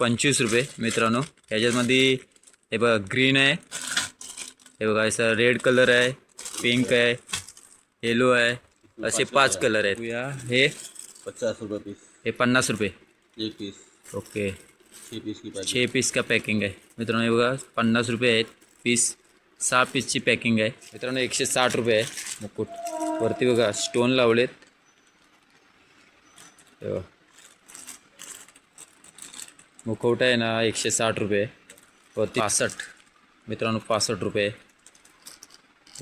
पंचवीस रुपये मित्रांनो। ह्याच्यामध्ये हे बघा ग्रीन आहे. हे बघा असं रेड कलर आहे पिंक आहे येलो आहे. असे पाच कलर आहेत. या हे? पचास रुपये पीस हे पन्नास रुपये. एक पीस ओके. छः पीस की छे पीस का पॅकिंग आहे. मित्रांनो हे बघा पन्नास रुपये आहेत. पीस सहा पीसची पॅकिंग आहे. मित्रांनो एकशे साठ रुपये आहे. मुकुट. वरती बघा स्टोन लावलेत. हे बघा. मुखवटा आहे ना एकशे साठ रुपये वरती पासष्ट. मित्रांनो पासष्ट रुपये.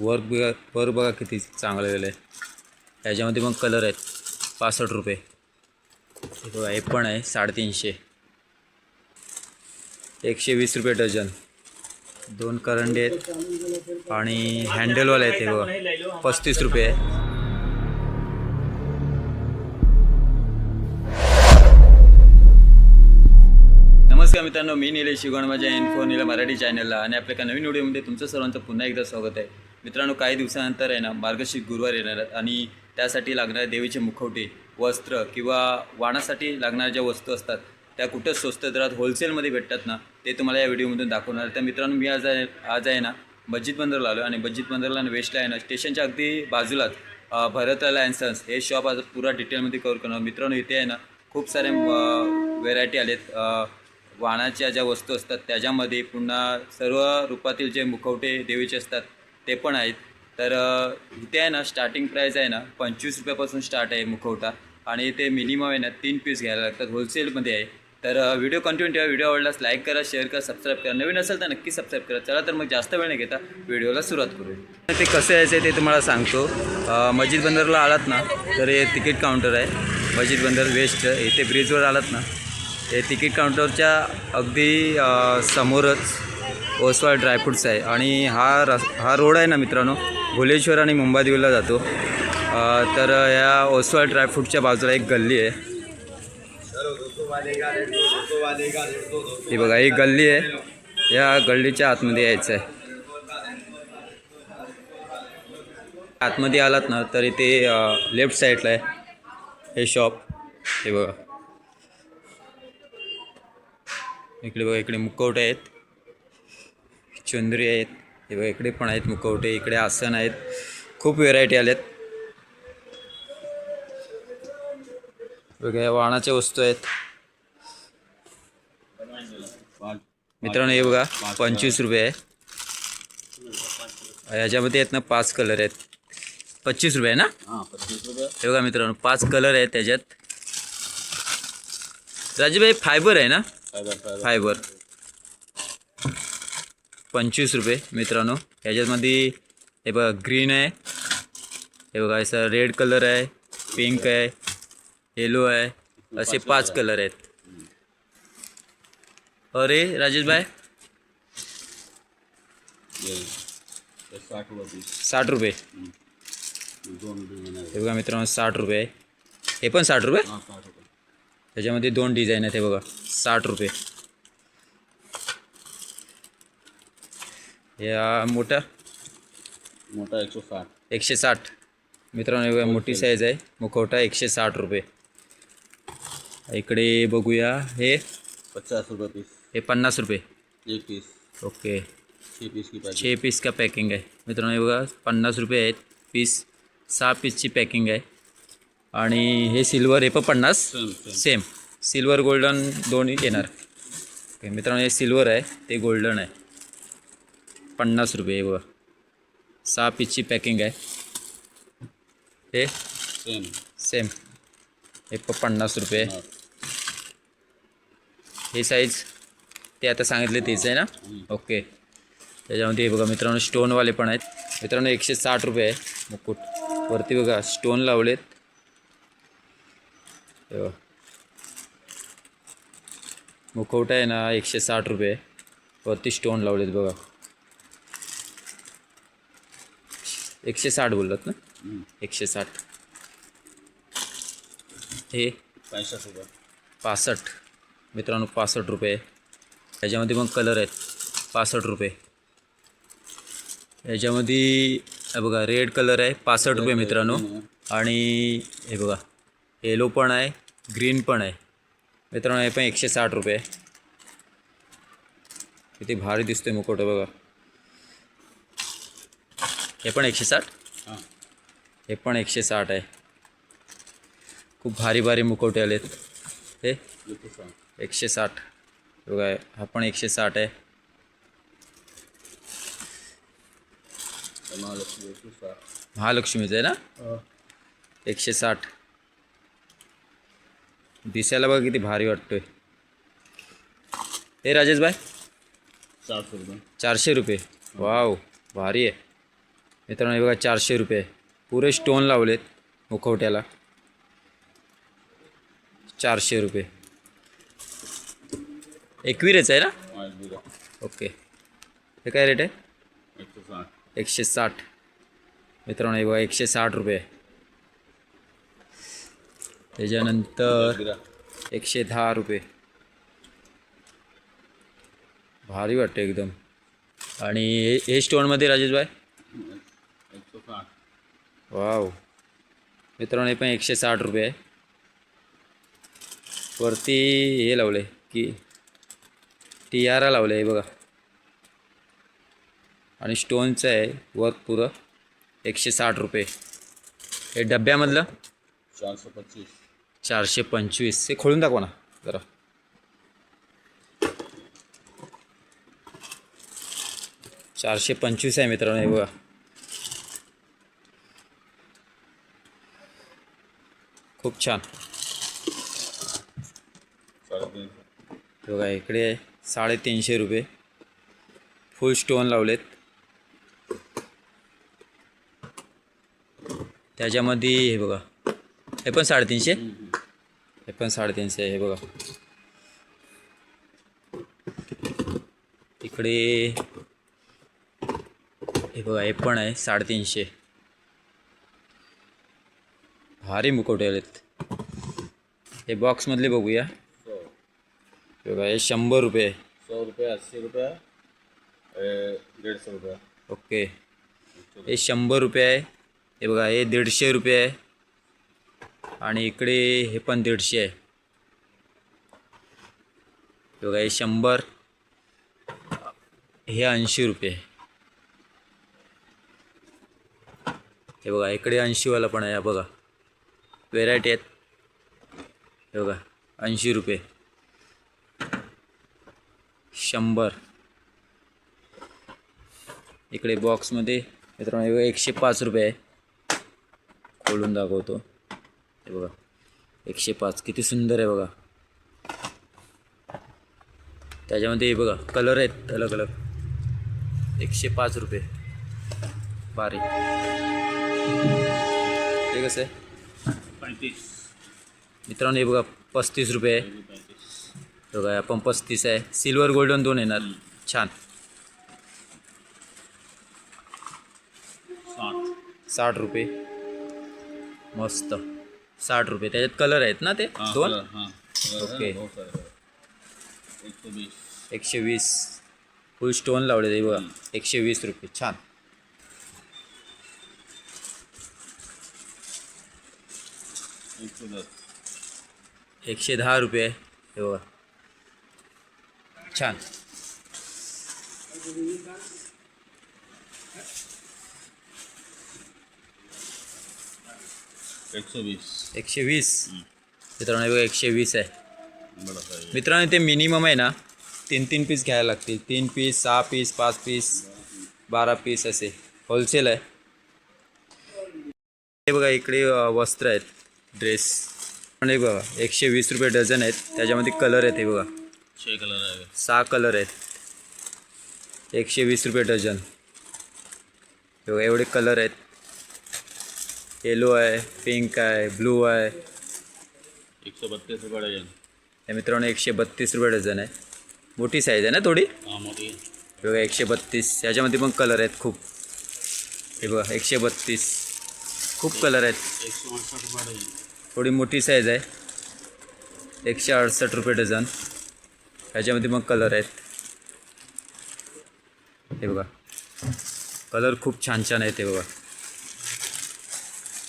वर्क बघा वर बघा किती चांगलं गेलं. आहे ह्याच्यामध्ये मग कलर आहेत. पासष्ट रुपये. हे बघा हे पण आहे साडेतीनशे. एकशे वीस रुपये डझन. दोन करंडे आहेत. आणि हँडलवाले आहेत हे बघा. पस्तीस रुपये मित्रांनो मी निलेश शिगवण माझ्या इन्फो निला मराठी चॅनलला आणि आपल्या एका नवीन व्हिडिओमध्ये तुमचं सर्वांचं पुन्हा एकदा स्वागत आहे. मित्रांनो काही दिवसानंतर आहे ना मार्गशीर्ष गुरुवार येणार आहेत आणि त्यासाठी लागणारे देवीचे मुखवटे वस्त्र किंवा वाणासाठी लागणाऱ्या ज्या वस्तू असतात त्या कुठं स्वस्त दरात होलसेलमध्ये भेटतात ना ते तुम्हाला या व्हिडिओमधून दाखवणार. तर मित्रांनो मी आज आहे आज आहे ना मस्जिद बंदरला आलो आणि मस्जिद बंदरला आणि वेस्टला आहे ना स्टेशनच्या अगदी बाजूलाच अ, भरतलाल अँड सन्स हे शॉप आज पुरा डिटेलमध्ये कवर करणार. मित्रांनो इथे आहे ना खूप सारे व्हेरायटी आलेत. वाणाच्या ज्या वस्तू असतात त्याच्यामध्ये पुन्हा सर्व रूपातील जे मुखवटे देवीचे असतात ते पण आहेत. तर इथे आहे ना स्टार्टिंग प्राईस आहे ना पंचवीस रुपयापासून स्टार्ट आहे मुखवटा. आणि ते मिनिमम आहे ना तीन पीस घ्यायला लागतात होलसेलमध्ये आहे. तर व्हिडिओ कंटिन्यू ठेवा व्हिडिओ आवडल्यास लाईक करा शेअर करा सबस्क्राईब करा. नवीन असेल तर नक्की सबस्क्राईब करा. चला तर मग जास्त वेळ नाही घेता व्हिडिओला सुरुवात करूया. ते कसं यायचं आहे ते तुम्हाला सांगतो. मस्जिद बंदरला आलात ना तर हे तिकीट काउंटर आहे. मस्जिद बंदर वेस्ट इथे ब्रिजवर आलात ना हे तिकीट काउंटरच्या अगदी समोरच ओसवाळ ड्रायफ्रूट्स आहे. आणि हा रस हा रोड आहे ना मित्रांनो भुलेश्वर आणि मुंबादेवीला जातो. तर या ओसवाळ ड्रायफ्रूटच्या बाजूला एक गल्ली आहे. ही बघा ही गल्ली आहे. या गल्लीच्या आतमध्ये यायचं आहे आतमध्ये आलात ना तर इथे लेफ्ट साईडला आहे. हे शॉप. हे बघा. इकडे बघा इकडे मुखवटे आहेत. चुंदरी आहेत. हे बघा इकडे पण आहेत मुखवटे इकडे आसन आहेत. खूप व्हेरायटी आल्यात वेगळ्या वाणाच्या वस्तू आहेत. मित्रांनो हे बघा पंचवीस रुपये आहे. याच्यामध्ये आहेत ना पाच कलर आहेत. पच्चीस रुपये आहे ना? हाँ हे बघा मित्रांनो पाच कलर आहेत त्याच्यात. राजूभाई फायबर आहे ना? फायबर. पंचवीस रुपये मित्रांनो. ह्याच्यामध्ये हे बघा ग्रीन आहे. हे बघा असं रेड कलर आहे पिंक आहे येलो आहे. असे पाच कलर आहेत. अरे राजेश भाई ये ये साठ रुपये हे बघा मित्रांनो साठ रुपये. हे पण रुपये? हाँ साठ रुपये. त्याच्यामध्ये दोन डिझाईन आहेत हे बघा साठ रुपये. या मोठा मोटा एक सौ साठ. एकशे साठ. मित्रांनो बघा मोठी साईज आहे. मुखवटा एकशे साठ रुपये. इकडे बघूया हे? पचास रुपये पीस हे पन्नास रुपये. एक पीस ओके. छः पीस की पैकेट छे पीस का पॅकिंग आहे. मित्रांनो हे बघा पन्नास रुपये आहेत. पीस सहा पीसची पॅकिंग आहे. आणि हे सिल्वर हे पण पन्नास. सेम सिल्वर गोल्डन दोन्ही येणार ओके मित्रांनो हे सिल्वर आहे ते गोल्डन आहे. पन्नास रुपये बघा. सहा पीसची पॅकिंग आहे. हे? सेम. सेम. हे प पन्नास रुपये हाँ साईज ते आता सांगितले तेच आहे ना? ओके. त्याच्यामध्ये बघा मित्रांनो स्टोनवाले पण आहेत. मित्रांनो एकशे साठ रुपये आहे. मुकुट. वरती बघा स्टोन लावलेत. हे बघा. मुखवटा आहे ना एकशे साठ रुपये. वरती स्टोन लावलेत बघा. एकशे साठ बोललात ना. एकशे साठ. हे? पैंसठ रुपये. पासष्ट. मित्रांनो पासष्ट रुपये. ह्याच्यामध्ये मग कलर आहेत. पासष्ट रुपये. ह्याच्यामध्ये हे बघा रेड कलर आहे. पासष्ट रुपये मित्रांनो. आणि हे बघा येलो पण आहे. ग्रीन पण आहे. मित्रांनो हे पण एकशे साठ रुपये किती भारी दिसतोय मुकोटा बघा. हे पण एकशे साठ? हां. हे पण एकशे साठ आहे. खूप भारी भारी मुकोटे आलेत. हे? येतो सांग एकशे साठ. हे बघा हा पण एकशे साठ आहे. महालक्ष्मीचं आहे ना? एकशे साठ. दिसायला बघा किती भारी वाटतोय. हे राजेश भाई. साठ रुपये. चारशे रुपये. वाव भारी आहे. मित्रांनो हे बघा चारशे रुपये. पुरे स्टोन लावलेत मुखवट्याला. चारशे रुपये. एकविरेच आहे ना? ओके. हे काय रेट आहे? एकशे साठ. एकशे साठ. मित्रांनो हे बघा एकशे साठ रुपये. त्याच्यानंतर एकशे दहा. रुपये. भारी वाटतं एकदम. आणि हे हे स्टोनमध्ये राजेश भाई वाव. मित्रांनो हे पण एकशे साठ रुपये आहे. वरती हे लावले की टियारा लावले आहे बघा. आणि स्टोनचं आहे वर्क पुरं एकशे साठ रुपये. हे डब्यामधलं? चारशे पच्चीस. चारशे पंचवीस. हे खोलून दाखवा ना जरा. चारशे पंचवीस आहे मित्रांनो हे बघा. खूप छान. बघा इकडे साडेतीनशे रुपये. फुल स्टोन लावलेत. त्याच्यामध्ये हे बघा हे पण साडेतीनशे? हे पण साडेतीनशे आहे हे बघा. इकडे हे बघा हे पण आहे साडेतीनशे. भारी मुकोटे आलेत. हे बॉक्समधले बघूया. सौ हे बघा हे शंभर रुपये. सौ रुपये अस्सी रुपये सौ रुपये. ओके. हे शंभर रुपये आहे. हे बघा हे दीडशे रुपये आहे. आणि इकडे हे पण दीडशे आहे. बघा हे शंभर. हे ऐंशी रुपये हे बघा इकडे ऐंशीवाला पण आहे बघा. व्हेरायटी आहेत. हे बघा ऐंशी रुपये. शंभर. इकडे बॉक्समध्ये मित्रांनो एकशे पाच रुपये आहे. खोलून दाखवतो. हे बघा. एकशे पाच. किती सुंदर आहे बघा. त्याच्यामध्ये हे बघा कलर आहेत. अलग अलग एकशे पाच रुपये. बारीक हे कसं आहे? मित्रांनो हे बघा पस्तीस रुपये आहे. बघा आपण पस्तीस आहे. सिल्वर गोल्डन दोन येणार. छान. साठ रुपये. मस्त. साठ रुपये. त्याच्यात कलर आहेत ना ते? दोन? कलर, हाँ. है, ओके. एकशे वीस. फुल स्टोन लावले ते बघा. एकशे वीस रुपये. छान. एकशे दहा रुपये. हे बघा. छान. एक सौ बीस एकशे वीस? मित्रांनो हे बघा एकशे वीस आहे. मित्रांनो ते मिनिमम आहे ना तीन तीन पीस घ्यायला लागतील. तीन पीस सहा पीस पाच पीस बारा पीस असे. होलसेल आहे. हे बघा इकडे वस्त्र आहेत. ड्रेस पण हे बघा एकशे वीस रुपये डझन आहेत. त्याच्यामध्ये कलर आहेत हे बघा. छः कलर आएगा सहा कलर आहेत. एकशे वीस रुपये डझन. हे बघा एवढे कलर आहेत. येलो आहे पिंक आहे ब्लू आहे. एक सौ बत्तीस रुपये डजन हे मित्रांनो एकशे बत्तीस रुपये डझन आहे. मोठी साईज आहे ना थोडी? हाँ हे बघा एकशे बत्तीस. याच्यामध्ये पण कलर आहेत खूप. हे बघा एकशे बत्तीस. खूप कलर आहेत. एक सौ अड़सठ रुपये डजन थोडी मोठी साईज आहे. एकशे अडसष्ट रुपये डझन. ह्याच्यामध्ये मग कलर आहेत. हे बघा. कलर खूप छान छान आहेत हे बघा.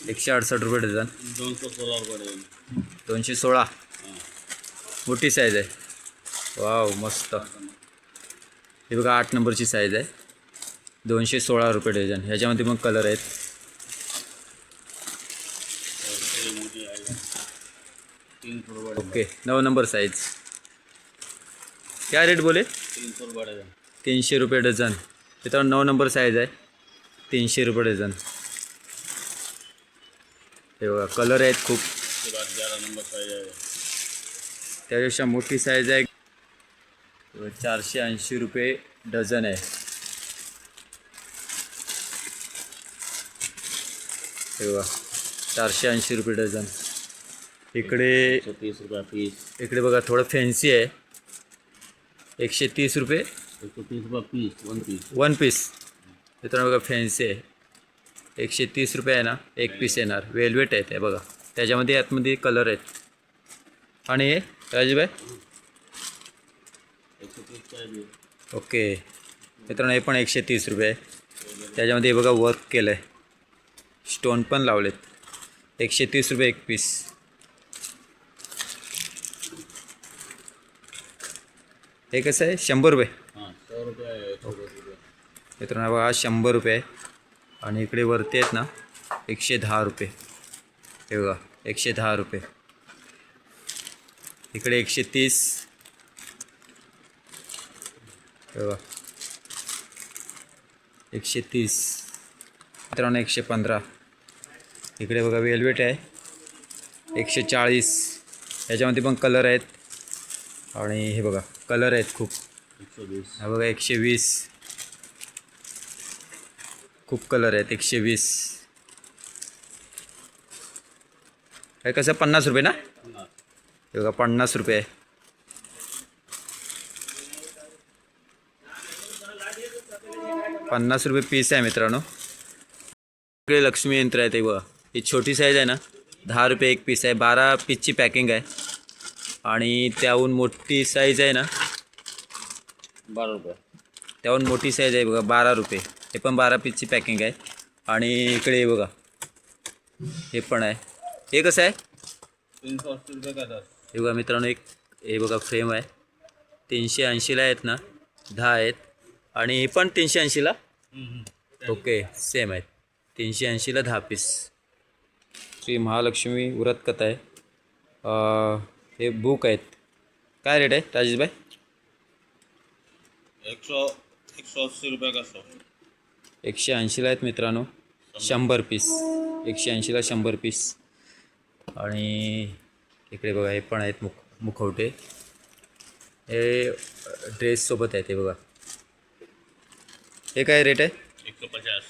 एकशे अडसष्ट रुपये डझन. दोन सौ सोलह रुपये दोनशे सोळा. मोठी साईज आहे. वाव मस्त. हे बघा आठ नंबरची साईज आहे. दोनशे सोळा रुपये डझन. ह्याच्यामध्ये मग कलर आहेत. ओके नऊ नंबर साईज क्या रेट बोले? तीनशे रुपये डझन. मित्रांनो नऊ नंबर साईज आहे. तीनशे रुपये डझन. हे बघा कलर आहेत खूप उसके बाद ग्यारह नंबर साइज़ है। त्यापेक्षा मोठी साईज आहे चारशे ऐंशी रुपये डझन आहे हे। बघा चारशे ऐंशी रुपये डझन इकडे तीस रुपया पीस इकडे बघा थोडं फॅन्सी आहे। एकशे तीस रुपये एक सौ तीस रुपया piece one piece one piece मित्रांनो बघा फॅन्सी आहे। एकशे तीस रुपये आहे ना एक पीस येणार. वेलवेट आहे ते बघा. त्याच्यामध्ये आतमध्ये कलर आहेत. आणि हे राजूभाई? ओके मित्रांनो हे पण एकशे तीस रुपये आहे. त्याच्यामध्ये हे बघा वर्क केलं आहे स्टोन पण लावलेत. एकशे तीस रुपये एक पीस हे कसं आहे? शंभर रुपये. मित्रांनो बघा हा शंभर रुपये आहे. आणि इकडे वरती आहेत ना एकशे दहा रुपये. हे बघा एकशे दहा रुपये. इकडे एकशे तीस. हे बघा. एकशे तीस. मित्रांनो एकशे पंधरा. इकडे बघा वेलवेट आहे. एकशे चाळीस. याच्यामध्ये पण कलर आहेत. आणि हे बघा कलर आहेत खूप. हा बघा एकशे वीस. खूप कलर आहेत एकशे वीस. हे कसं पन्नास रुपये ना? हे बघा पन्नास रुपये. आहे पन्नास रुपये पीस आहे मित्रांनो. इकडे लक्ष्मी यंत्र आहे ते बघा. ही छोटी साईज आहे ना दहा रुपये एक पीस आहे. बारा पीसची पॅकिंग आहे. आणि त्याहून मोठी साईज आहे ना बारा रुपये. त्याहून मोठी साईज आहे बघा बारा रुपये. हे पण बारा पीसची पॅकिंग आहे. आणि इकडे हे बघा. हे पण आहे. हे कसं आहे? हे बघा मित्रांनो एक हे बघा फ्रेम आहे. तीनशे ऐंशीला आहेत ना? दहा आहेत. आणि हे पण तीनशे ऐंशीला? ओके सेम आहेत. तीनशे ऐंशीला दहा पीस. श्री महालक्ष्मी व्रत आहे. हे बुक आहेत. काय रेट आहे राजेशभाई? एक सौ एक सौ अस्सी रुपये का सौ एकशे ऐंशीला आहेत मित्रांनो. शंभर पीस. एकशे ऐंशीला शंभर पीस. आणि इकडे बघा हे पण आहेत मुख मुखवटे. हे ड्रेससोबत आहेत हे बघा. हे काय रेट आहे? एक सौ पचास.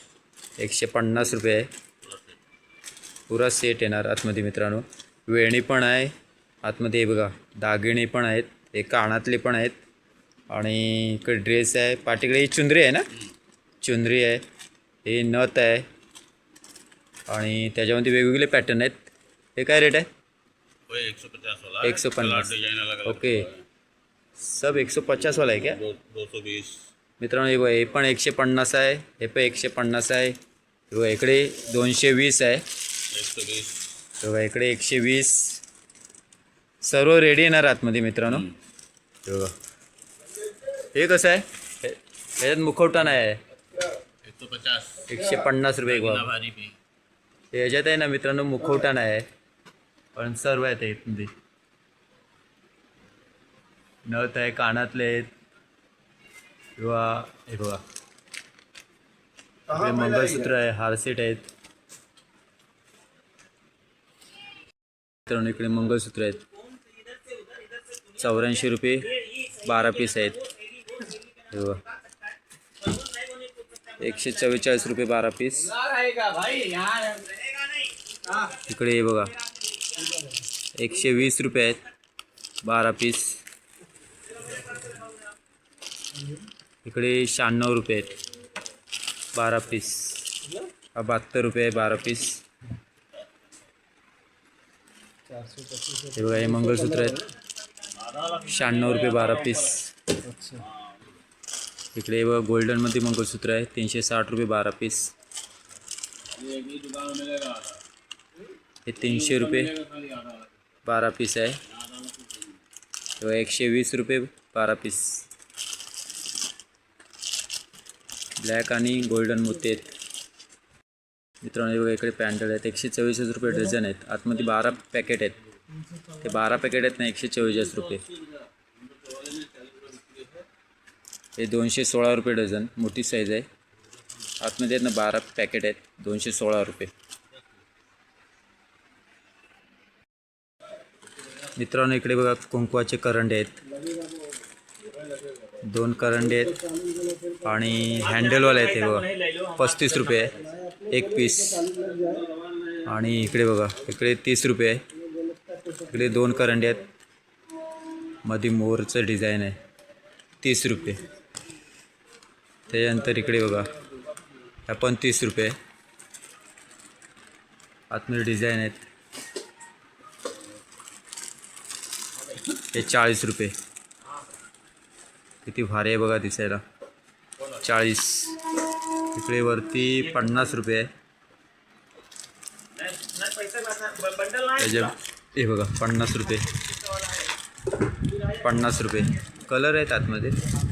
एकशे पन्नास रुपये आहे. पूरा सेट पुरा सेट येणार आतमध्ये मित्रांनो. वेणी पण आहे. आतमध्ये हे बघा दागिने पण आहेत. हे कानातले पण आहेत. आणि इकडे ड्रेस आहे. पाठीकडे ही चुंदरी आहे ना? चुंदरी आहे हे नथ आहे आणि त्याच्यामध्ये वेगवेगळे पॅटर्न आहेत. हे काय रेट आहे? एक सौ एक सौ पन्नास। ओके सब एकशे पचासवाला आहे क्या? दो सौ बीस मित्रांनो हे बघा हे पण एकशे पन्नास आहे हे पण एकशे पन्नास आहे. हे बघा इकडे दोनशे वीस आहे. एक सौ हे बघा इकडे एकशे वीस. सर्व रेडी येणार आतमध्ये मित्रांनो. हे बघा. हे कसं आहे? हे- ह्याच्यात मुखवटा नाही आहे. एक सौ पचास. एकशे पन्नास रुपये भारी भी ह्याच्यात आहे ना मित्रांनो मुखवटा नाही आहे. पण सर्व आहेत यामध्ये नथ आहे कानातले आहेत. किंवा हे बघा. इकडे मंगळसूत्र आहे हारसेट आहेत. मित्रांनो इकडे मंगळसूत्र आहेत. चौऱ्याऐंशी रुपये बारा पीस आहेत. हे बघा. एकशे चव्वेचाळीस रुपये बारा पीस. इकडे हे बघा. एकशे वीस रुपये आहेत. बारा पीस. इकडे शहाण्णव रुपये आहेत. बारा पीस. हा बहात्तर रुपये बारा पीस. हे बघा, हे मंगळसूत्र आहेत. शहाण्णव रुपये बारा पीस. इकडे हे बघा गोल्डनमध्ये मंगळसूत्र आहे तीनशे साठ रुपये बारा पीस। हे तीनशे रुपये खाली आधा बारा पीस आहे आधा तेव्हा एकशे वीस रुपये बारा पीस। ब्लॅक आणि गोल्डन मोती आहेत। मित्रांनो, हे बघा, इकडे एकशे चव्वेचाळीस रुपये डझन आहेत. आतमध्ये बारा पॅकेट हे बारा पॅकेट आहेत ना, एकशे चव्वेचाळीस रुपये. हे दोनशे सोळा रुपये डझन मोठी साईज आहे. आतमध्ये आहेत ना बारा पॅकेट आहेत दोनशे सोळा रुपये. मित्रांनो इकडे बघा कुंकवाचे करंडे आहेत. दोन करंडे आहेत आणि हँडलवाले आहेत हे बघा. पस्तीस रुपये आहे एक पीस आणि इकडे बघा इकडे तीस रुपये आहे. इकडे दोन करंडे आहेत. मध्ये मोरचं डिझाईन आहे. तीस रुपये. त्याच्यानंतर इकडे बघा. ह्या पण तीस रुपये. आतमध्ये डिझाईन आहेत. हे चाळीस रुपये. किती भारी आहे बघा दिसायला. चाळीस. इकडे वरती पन्नास रुपये आहे. त्याच्या हे बघा पन्नास रुपये. पन्नास रुपये. कलर आहेत आतमध्ये.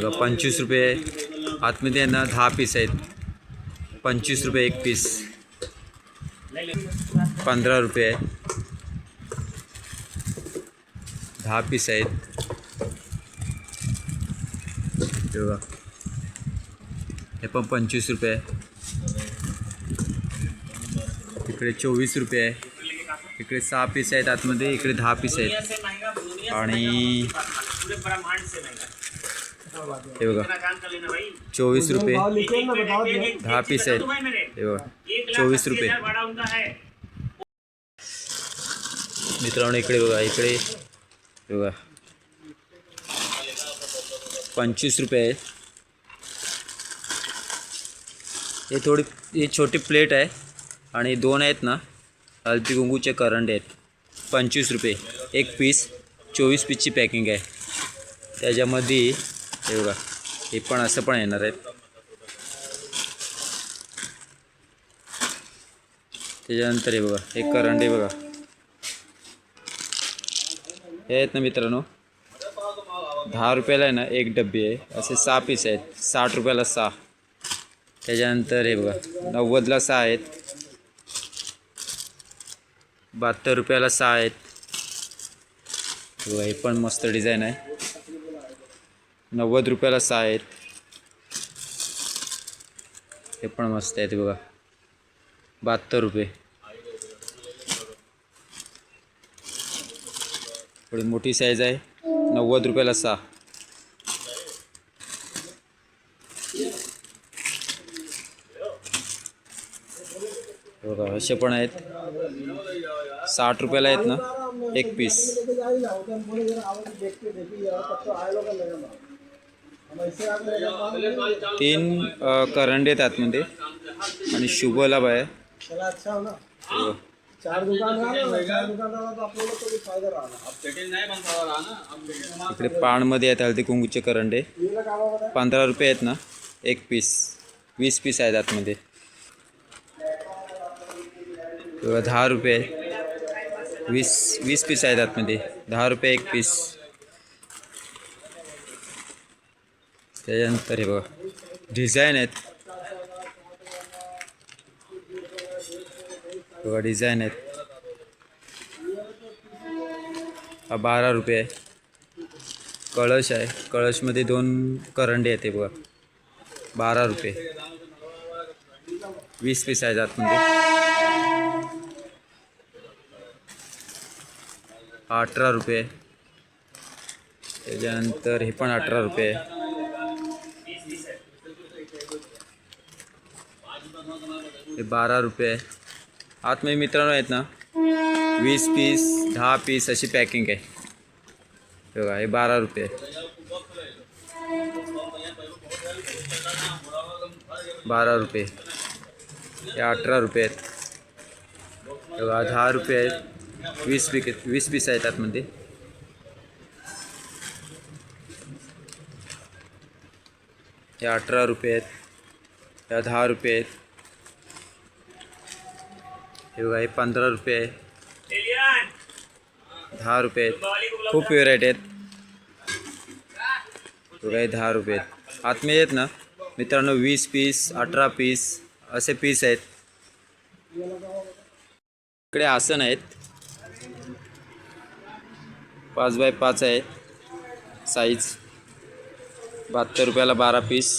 बघा, पंचवीस रुपये आतमध्ये आहे ना, दहा पीस आहेत. पंचवीस रुपये एक पीस पंधरा रुपये दहा पीस हे हे पंचवीस रुपये इकडे चोवीस रुपये आहे. इकडे सहा पीस आहेत आतमध्ये, इकडे दहा पीस आणि हे बघा. चोवीस रुपये. दहा पीस आहेत. हे बघा. चोवीस रुपये. मित्रांनो इकडे बघा इकडे. हे बघा. पंचवीस रुपये आहे हे थोडी ही छोटी प्लेट आहे. आणि दोन आहेत ना हळदी कुंकूचे करंडे आहेत. पंचवीस रुपये. एक पीस. चोवीस पीसची पॅकिंग आहे. त्याच्यामध्ये हे बघा हे पण असं पण येणार आहेत. त्याच्यानंतर हे बघा हे करंडे बघा. हे आहेत ना मित्रांनो दहा रुपयाला आहे ना एक डब्बी आहे. असे सहा पीस आहेत साठ रुपयाला सहा. त्याच्यानंतर हे बघा नव्वदला सहा आहेत. बहात्तर रुपयाला सहा आहेत. हे हे पण मस्त डिझाईन आहे. नव्वद रुपयाला सहा आहेत हे पण मस्त आहेत बघा. बहात्तर रुपये. थोडी मोठी साईज आहे. नव्वद रुपयाला सहा. बघा असे पण आहेत. साठ रुपयाला आहेत ना एक पीस तीन करंडे आहेत आतमध्ये आणि शुभ लाभ आहे. चला अच्छा हो राहणार इकडे पाणमध्ये आहेत हळदी कुंकूचे करंडे. पंधरा रुपये आहेत ना एक पीस. वीस पीस आहेत आतमध्ये. दहा रुपये. वीस वीस पीस आहेत आतमध्ये. दहा रुपये एक पीस. त्याच्यानंतर हे बघा डिझाईन आहेत. बघा डिझाईन आहेत. हा बारा रुपये आहे. कळश आहे. कळशमध्ये दोन करंडे आहेत बघा. बारा रुपये. वीस पीस आहेत आतमध्ये अठरा रुपये. त्याच्यानंतर हे पण अठरा रुपये आहे. हे। बारा रुपये. आतमध्ये मित्रांनो आहेत ना वीस पीस दहा पीस अशी पॅकिंग हे। बघा हे। बारा रुपये आहे. बारा रुपये हे। अठरा रुपये आहेत हे। रुपये वीस पीक वीस पीस आहेत आतमध्ये हे अठरा रुपये या दहा रुपये हे बघा हे पंधरा रुपये आहे. दहा रुपये आहेत. खूप व्हेरायटी आहेत. बघा हे दहा रुपये आहेत. आतमध्ये आहेत ना मित्रांनो वीस पीस अठरा पीस असे पीस आहेत. इकडे आसन आहेत. पाच बाय पाच आहे. साईज बहात्तर रुपयाला बारा पीस.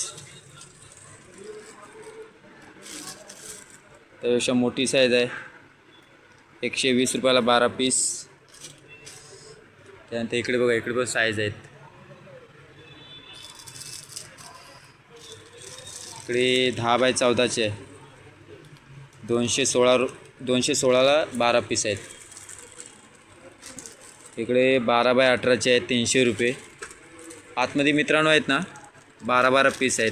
त्यापेक्षा मोठी साईज आहे. एकशे वीस रुपयाला बारा पीस. त्यानंतर इकडे बघा इकडे पण साईज आहेत. इकडे दहा बाय चौदाचे. आहे दोनशे सोळा रु दोनशे सोळाला बारा पीस आहेत. इकडे बारा बाय अठराचे आहेत तीनशे रुपये. आतमध्ये मित्रांनो आहेत ना बारा बारा पीस आहेत.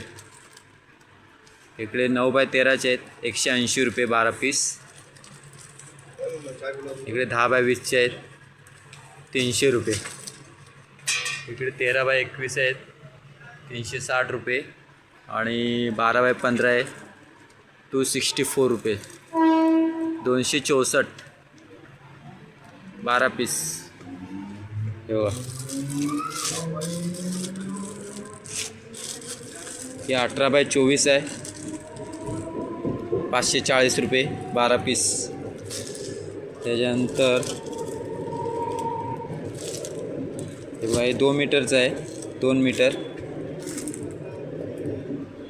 इकडे नऊ बाय तेराचे आहेत एकशे ऐंशी रुपये बारा पीस. इकडे दहा बाय वीसचे आहेत. तीनशे रुपये. इकडे तेरा बाय एकवीस आहेत. तीनशे साठ रुपये. आणि बारा बाय पंधरा आहे. टू सिक्स्टी फोर रुपये. दोनशे चौसष्ट. बारा पीस. हे हे अठरा बाय चोवीस आहे. पाचशे चाळीस रुपये. बारा पीस. त्याच्यानंतर हे हे दोन मीटरचं आहे. दोन मीटर.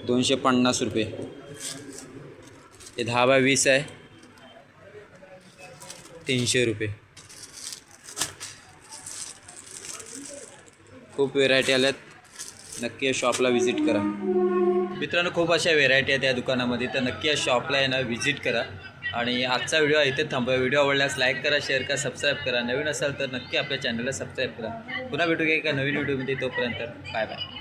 दोनशे पन्नास रुपये. हे दहा बाय वीस आहे. तीनशे रुपये. खूप व्हेरायटी आल्यात. नक्की या शॉपला व्हिजिट करा. मित्रांनो खूप अशा व्हेरायटी आहेत या दुकानामध्ये. तर नक्की या शॉपला आहे ना व्हिजिट करा. आणि आजचा व्हिडिओ इथे थांबवा व्हिडिओ आवडल्यास लाईक करा शेअर करा सबस्क्राईब करा. नवीन असाल तर नक्की आपल्या चॅनलला सबस्क्राईब करा. पुन्हा भेटूया एका नवीन व्हिडिओमध्ये तोपर्यंत. Bye bye.